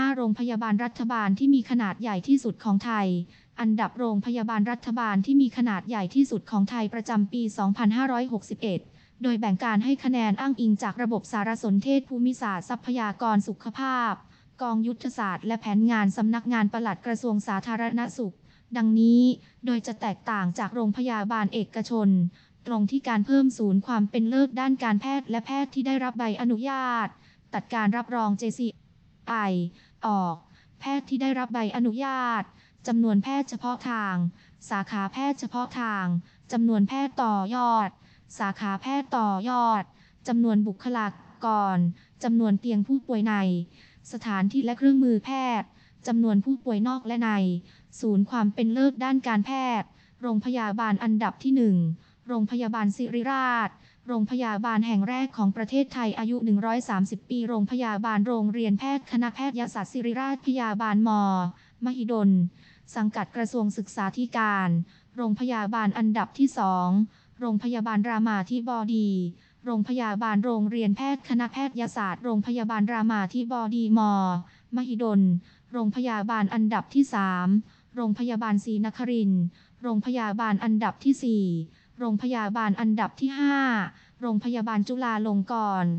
5 โรงพยาบาลรัฐบาลที่มีขนาดใหญ่ที่สุดของไทย อันดับโรงพยาบาลรัฐบาลที่มีขนาดใหญ่ที่สุดของไทยประจำปี 2561 โดยแบ่งการให้คะแนนอ้างอิงจากระบบสารสนเทศภูมิศาสตร์ทรัพยากรสุขภาพ กองยุทธศาสตร์และแผนงานสำนักงานปลัดกระทรวงสาธารณสุข ดังนี้ โดยจะแตกต่างจากโรงพยาบาลเอกชน ตรงที่การเพิ่มศูนย์ความเป็นเลิศด้านการแพทย์และแพทย์ที่ได้รับใบอนุญาต ตัดการรับรอง JCI ออก แพทย์ที่ได้รับใบอนุญาตจำนวนแพทย์เฉพาะทาง สาขาแพทย์เฉพาะทางจำนวนแพทย์ต่อยอด สาขาแพทย์ต่อยอดจำนวนบุคลากรจำนวนเตียงผู้ป่วยใน สถานที่และเครื่องมือแพทย์จำนวนผู้ป่วยนอกและใน ศูนย์ความเป็นเลิศด้านการแพทย์ โรงพยาบาลอันดับที่ 1 โรงพยาบาลศิริราช โรงพยาบาลแห่งแรกของประเทศไทยอายุ 130 ปี โรงพยาบาลโรงเรียนแพทย์คณะแพทยศาสตร์ศิริราชพยาบาลมมหิดล สังกัดกระทรวงศึกษาธิการ โรงพยาบาลอันดับที่ 2 โรงพยาบาลรามาธิบดี โรงพยาบาลโรงเรียนแพทย์คณะแพทยศาสตร์ โรงพยาบาลรามาธิบดีมมหิดล โรงพยาบาลอันดับที่ 3 โรงพยาบาลศรีนครินทร์ โรงพยาบาลอันดับที่ 4 โรงพยาบาลอันดับที่ 5 โรงพยาบาลจุฬาลงกรณ์